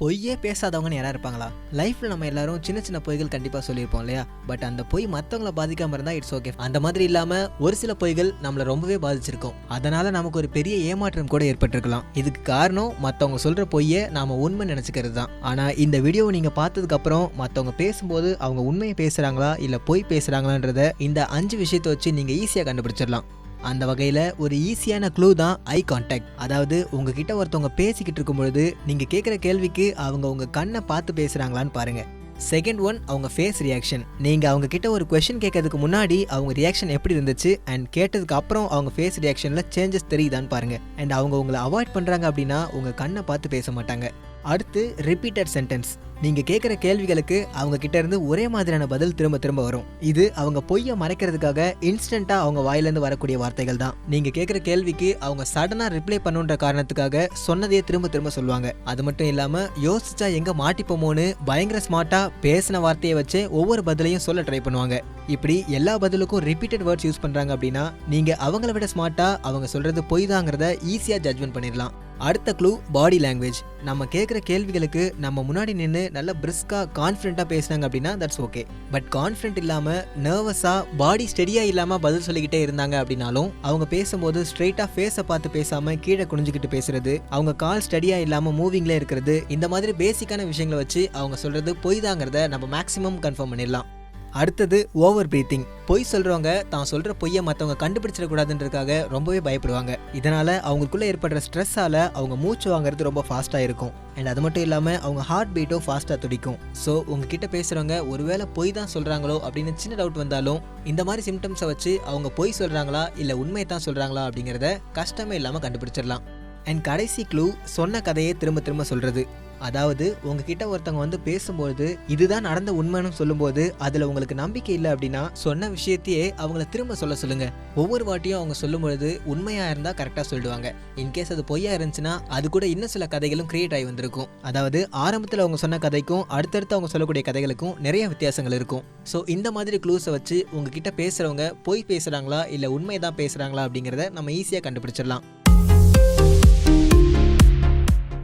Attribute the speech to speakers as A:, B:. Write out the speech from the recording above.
A: பொய்யே பேசாதவங்கன்னு யாராக இருப்பாங்களா? லைஃப்பில் நம்ம எல்லாரும் சின்ன சின்ன பொய்கள் கண்டிப்பாக சொல்லியிருப்போம் இல்லையா? பட் அந்த பொய் மற்றவங்கள பாதிக்காமல் இருந்தால் இட்ஸ் ஓகே அந்த மாதிரி இல்லாமல் ஒரு சில பொய்கள் நம்மளை ரொம்பவே பாதிச்சிருக்கும். அதனால் நமக்கு ஒரு பெரிய ஏமாற்றம் கூட ஏற்பட்டிருக்கலாம். இதுக்கு காரணம் மற்றவங்க சொல்கிற பொய்யை நாம் உண்மை நினச்சிக்கிறது தான். ஆனால் இந்த வீடியோவை நீங்கள் பார்த்ததுக்கப்புறம் மற்றவங்க பேசும்போது அவங்க உண்மையை பேசுகிறாங்களா இல்லை பொய் பேசுகிறாங்களான்றத இந்த அஞ்சு விஷயத்தை வச்சு நீங்கள் ஈஸியாக கண்டுபிடிச்சிடலாம். அந்த வகையில் ஒரு ஈஸியான க்ளூ தான் ஐ கான்டாக்ட் அதாவது உங்ககிட்ட ஒருத்தவங்க பேசிக்கிட்டு இருக்கும் பொழுது நீங்கள் கேட்குற கேள்விக்கு அவங்க உங்கள் கண்ணை பார்த்து பேசுகிறாங்களான்னு பாருங்கள் செகண்ட் ஒன் அவங்க ஃபேஸ் ரியாக்ஷன் நீங்கள் அவங்க கிட்ட ஒரு கொஷின் கேட்கறதுக்கு முன்னாடி அவங்க ரியாக்ஷன் எப்படி இருந்துச்சு? அண்ட் கேட்டதுக்கு அப்புறம் அவங்க ஃபேஸ் ரியாக்ஷனில் சேஞ்சஸ் தெரியுதான்னு பாருங்கள் அண்ட் அவங்க உங்களை அவாய்ட் பண்ணுறாங்க அப்படின்னா உங்கள் கண்ணை பார்த்து பேச மாட்டாங்க. அடுத்து ரிப்பீட்டட் சென்டென்ஸ் நீங்க கேட்குற கேள்விகளுக்கு அவங்க கிட்ட இருந்து ஒரே மாதிரியான பதில் திரும்ப திரும்ப வரும். இது அவங்க பொய்யை மறைக்கிறதுக்காக இன்ஸ்டண்ட்டாக அவங்க வாயிலேருந்து வரக்கூடிய வார்த்தைகள் தான். நீங்க கேட்குற கேள்விக்கு அவங்க சடனாக ரிப்ளை பண்ணுன்ற காரணத்துக்காக சொன்னதையே திரும்ப திரும்ப சொல்லுவாங்க. அது மட்டும் இல்லாம யோசிச்சா எங்க மாட்டிப்போமோன்னு பயங்கர ஸ்மார்ட்டா பேசின வார்த்தையை வச்சு ஒவ்வொரு பதிலையும் சொல்ல ட்ரை பண்ணுவாங்க. இப்படி எல்லா பதிலுக்கும் ரிப்பீட்டட் வேர்ட்ஸ் யூஸ் பண்றாங்க அப்படின்னா நீங்க அவங்கள விட ஸ்மார்ட்டா அவங்க சொல்றது பொய் தாங்கிறத ஈஸியாக ஜட்ஜ்மெண்ட் பண்ணிடலாம். அடுத்த க்ளூ பாடி லாங்குவேஜ் நம்ம கேட்குற கேள்விகளுக்கு நம்ம முன்னாடி நின்று நல்ல பிரிஸ்காக கான்ஃபிடென்ட்டாக பேசினாங்க அப்படின்னா தட்ஸ் ஓகே பட் கான்ஃபிடென்ட் இல்லாமல் நர்வஸாக பாடி ஸ்டெடியாக இல்லாமல் பதில் சொல்லிக்கிட்டே இருந்தாங்க அப்படின்னாலும் அவங்க பேசும்போது ஸ்ட்ரெயிட்டாக ஃபேஸை பார்த்து பேசாமல் கீழே குனிஞ்சுக்கிட்டு பேசுறது அவங்க கால் ஸ்டடியாக இல்லாமல் மூவிங்லேயே இருக்கிறது இந்த மாதிரி பேசிக்கான விஷயங்களை வச்சு அவங்க சொல்கிறது பொய் தாங்கிறத நம்ம மேக்ஸிமம் கன்ஃபார்ம் பண்ணிடலாம். அடுத்தது ஓவர் பிரீத்திங் பொய் சொல்கிறவங்க தான் சொல்கிற பொய்யை மற்றவங்க கண்டுபிடிச்சிடக்கூடாதுன்றதுக்காக ரொம்பவே பயப்படுவாங்க. இதனால் அவங்களுக்குள்ளே ஏற்படுற ஸ்ட்ரெஸ்ஸால் அவங்க மூச்சு வாங்குறது ரொம்ப ஃபாஸ்ட்டாக இருக்கும். அண்ட் அது மட்டும் இல்லாமல் அவங்க ஹார்ட் பீட்டும் ஃபாஸ்ட்டாக துடிக்கும். ஸோ உங்ககிட்ட பேசுகிறவங்க ஒருவேளை பொய் தான் சொல்கிறாங்களோ அப்படின்னு சின்ன டவுட் வந்தாலும் இந்த மாதிரி சிம்டம்ஸை வச்சு அவங்க பொய் சொல்கிறாங்களா இல்லை உண்மையை தான் சொல்கிறாங்களா அப்படிங்கிறத கஷ்டமே இல்லாமல் கண்டுபிடிச்சிடலாம். அண்ட் கடைசி க்ளூ சொன்ன கதையை திரும்ப திரும்ப சொல்கிறது அதாவது உங்ககிட்ட ஒருத்தவங்க வந்து பேசும்போது இதுதான் நடந்த உண்மைன்னு சொல்லும்போது அதில் உங்களுக்கு நம்பிக்கை இல்லை அப்படின்னா சொன்ன விஷயத்தையே அவங்கள திரும்ப சொல்ல சொல்லுங்க. ஒவ்வொரு வாட்டியும் அவங்க சொல்லும்பொழுது உண்மையாக இருந்தால் கரெக்டாக சொல்லிடுவாங்க இன்கேஸ் அது பொய்யா இருந்துச்சுன்னா அது கூட இன்னும் சில கதைகளும் கிரியேட் ஆகி வந்திருக்கும். அதாவது ஆரம்பத்தில் அவங்க சொன்ன கதைக்கும் அடுத்தடுத்து அவங்க சொல்லக்கூடிய கதைகளுக்கும் நிறைய வித்தியாசங்கள் இருக்கும். ஸோ இந்த மாதிரி க்ளூஸை வச்சு உங்ககிட்ட பேசுகிறவங்க பொய் பேசுகிறாங்களா இல்லை உண்மை தான் பேசுகிறாங்களா அப்படிங்கிறத நம்ம ஈஸியாக கண்டுபிடிச்சிடலாம்.